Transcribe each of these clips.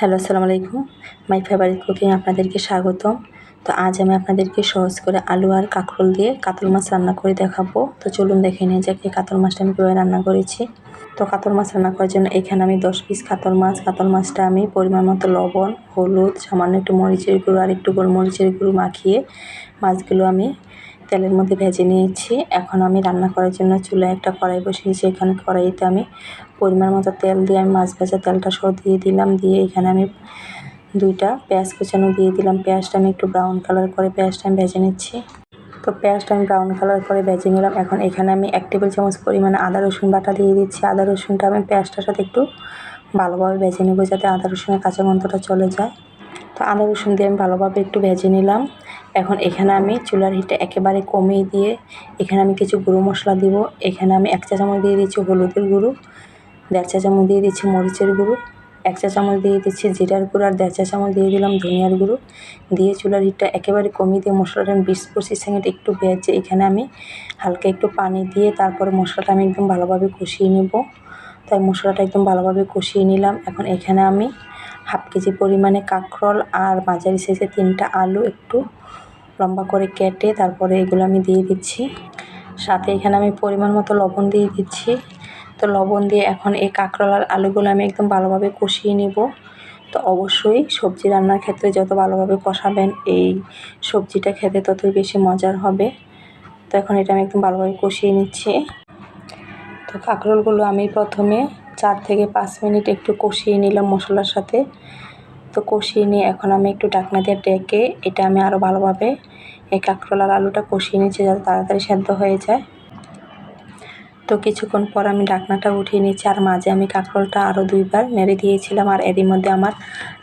Hello, আসসালামু আলাইকুম। My favourite cooking আপনাদেরকে স্বাগতম। তো আজ আমি আপনাদেরকে সহজ করে আলু আর কাঁকরোল দিয়ে কাতল মাছ রান্না করে দেখাবো। তো চলুন দেখে নিয়ে যাক কাতল মাছটা আমি কীভাবে রান্না করেছি। তো কাতল মাছ রান্না করার জন্য এখানে আমি দশ পিস কাতল মাছ, কাতল মাছটা আমি পরিমাণ মতো লবণ, হলুদ, সামান্য একটু মরিচের গুঁড়ো আর একটু গোলমরিচের গুঁড়ো মাখিয়ে মাছগুলো আমি তেলের মধ্যে ভেজে নিয়েছি। এখন আমি রান্না করার জন্য চুলায় একটা কড়াই বসিয়েছি। এখানে কড়াইতে আমি পরিমাণ মতো তেল দিয়ে আমি মাছ ভাজা তেলটা সহ দিয়ে দিলাম। দিয়ে এখানে আমি দুইটা পেঁয়াজ কুচানো দিয়ে দিলাম। পেঁয়াজটা আমি একটু ব্রাউন কালার করে পেঁয়াজটা আমি ভেজে নিচ্ছি। তো পেঁয়াজটা আমি ব্রাউন কালার করে ভেজে নিলাম। এখন এখানে আমি এক টেবিল চামচ পরিমাণে আদা, রসুন বাটা দিয়ে দিচ্ছি। আদা, রসুনটা আমি পেঁয়াজটার সাথে একটু ভালোভাবে ভেজে নেব যাতে আদা, রসুনের কাঁচা গন্ধটা চলে যায়। তো আদা, রসুন দিয়ে আমি ভালোভাবে একটু ভেজে নিলাম। এখন এখানে আমি চুলার হিটে একেবারে কমিয়ে দিয়ে এখানে আমি কিছু গুঁড়ো মশলা দিব। এখানে আমি এক চা চামচ দিয়ে দিচ্ছি হলুদের গুঁড়ো, দেড় চা চামচ দিয়ে দিচ্ছি মরিচের গুঁড়ো, এক চা চামচ দিয়ে দিচ্ছি জিরার গুঁড়ো আর দেড় চা চামচ দিয়ে দিলাম ধনিয়ার গুঁড়ো। দিয়ে চুলার হিটটা একেবারে কমিয়ে দিয়ে মশলাটা আমি বিশ পঁচিশ সেকেন্ড একটু ভেজে এখানে আমি হালকা একটু পানি দিয়ে তারপরে মশলাটা আমি একদম ভালোভাবে কষিয়ে নেব। তাই মশলাটা একদম ভালোভাবে কষিয়ে নিলাম। এখন এখানে আমি হাফ কেজি পরিমাণে কাঁকরোল আর মাঝারি সাইজের তিনটা আলু একটু লম্বা করে কেটে তারপরে এগুলো আমি দিয়ে দিচ্ছি। সাথে এখানে আমি পরিমাণ মতো লবণ দিয়ে দিচ্ছি। তো লবণ দিয়ে এখন এই কাঁকরোল আর আলুগুলো আমি একদম ভালোভাবে কষিয়ে নিব। তো অবশ্যই সবজি রান্নার ক্ষেত্রে যত ভালোভাবে কষাবেন, এই সবজিটা খেতে ততই বেশি মজার হবে। তো এখন এটা আমি একদম ভালোভাবে কষিয়ে নিচ্ছি। তো কাঁকরোলগুলো আমি প্রথমে চার থেকে পাঁচ মিনিট একটু কষিয়ে নিলাম মশলার সাথে। তো কষিয়ে নিয়ে এখন আমি একটু ডাকনা দিয়ে ডেকে এটা আমি আরও ভালোভাবে এই কাঁকরোল আর আলুটা কষিয়ে নিচ্ছি যাতে তাড়াতাড়ি সেদ্ধ হয়ে যায়। তো কিছুক্ষণ পর আমি ডাকনাটা উঠিয়ে নিচ্ছি আর মাঝে আমি কাঁকরোলটা আরও দুইবার নেড়ে দিয়েছিলাম আর এরই মধ্যে আমার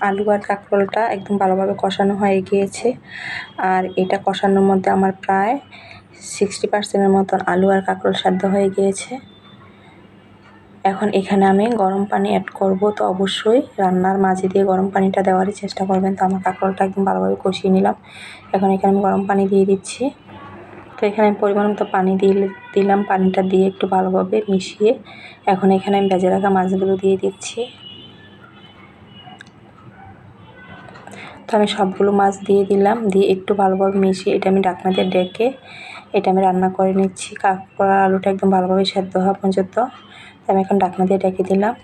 আলু আর কাঁকরোলটা একদম ভালোভাবে কষানো হয়ে গিয়েছে। আর এটা কষানোর মধ্যে আমার প্রায় সিক্সটি পার্সেন্টের মতন আলু আর কাঁকরোল সেদ্ধ হয়ে গিয়েছে। এখন এখানে আমি গরম পানি অ্যাড করব, তো অবশ্যই রান্নার মাঝে দিয়ে গরম পানিটা দেওয়ারই চেষ্টা করবেন। তো আমার কাঁকরোলটা একদম ভালোভাবে কষিয়ে নিলাম। এখন এখানে আমি গরম পানি দিয়ে দিচ্ছি। তো এখানে আমি পরিমাণ মতো পানি দিয়ে দিলাম। পানিটা দিয়ে একটু ভালোভাবে মিশিয়ে এখন এখানে আমি ভেজে রাখা মাছগুলো দিয়ে দিচ্ছি। তো আমি সবগুলো মাছ দিয়ে দিলাম। দিয়ে একটু ভালোভাবে মিশিয়ে এটা আমি ডাকনা দিয়ে ডেকে এটা আমি রান্না করে নিচ্ছি। কাঁকড়া আলুটা একদম ভালোভাবে সেদ্ধ হওয়া পর্যন্ত। আমি এখন ডাকনা দিয়ে ডেকে দিলাম।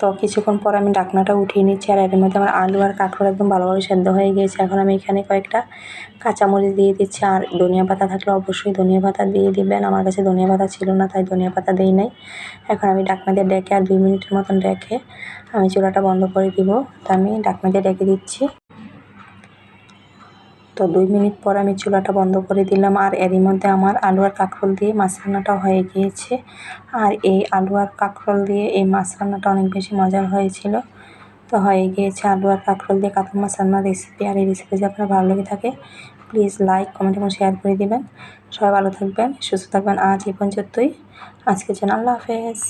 তো কিছুক্ষণ পর আমি ডাকনাটা উঠিয়ে নিচ্ছি আর এর মধ্যে আমার আলু আর কাঁকড় একদম ভালোভাবে সেদ্ধ হয়ে গিয়েছে। এখন আমি এখানে কয়েকটা কাঁচামরিচ দিয়ে দিচ্ছি আর ধনিয়া পাতা থাকলে অবশ্যই ধনিয়া পাতা দিয়ে দিবেন। আমার কাছে ধনিয়া পাতা ছিল না, তাই ধনিয়া পাতা দিই নাই। এখন আমি ডাকনা দিয়ে ডেকে আর দুই মিনিটের মতন ডেকে আমি চুলাটা বন্ধ করে দিব। তো আমি ডাকনা দিয়ে ডেকে দিচ্ছি। তো দুই মিনিট পর আমি চুলাটা বন্ধ করে দিলাম। আর এরই মধ্যে আমার আলু আর কাঁকরোল দিয়ে মাছ রান্নাটা হয়ে গিয়েছে। আর এই আলু আর কাঁকরোল দিয়ে এই মাছ রান্নাটা অনেক বেশি মজার হয়েছিল। তো হয়ে গিয়েছে আলু আর কাঁকরোল দিয়ে কাতল মাছ রান্নার রেসিপি আর এই রেসিপি যদি আপনার ভালো লেগে থাকে প্লিজ লাইক কমেন্ট এবং শেয়ার করে দেবেন। সবাই ভালো থাকবেন, সুস্থ থাকবেন। আজ এই পর্যন্তই। আজকের জন্য আল্লাহ হাফেজ।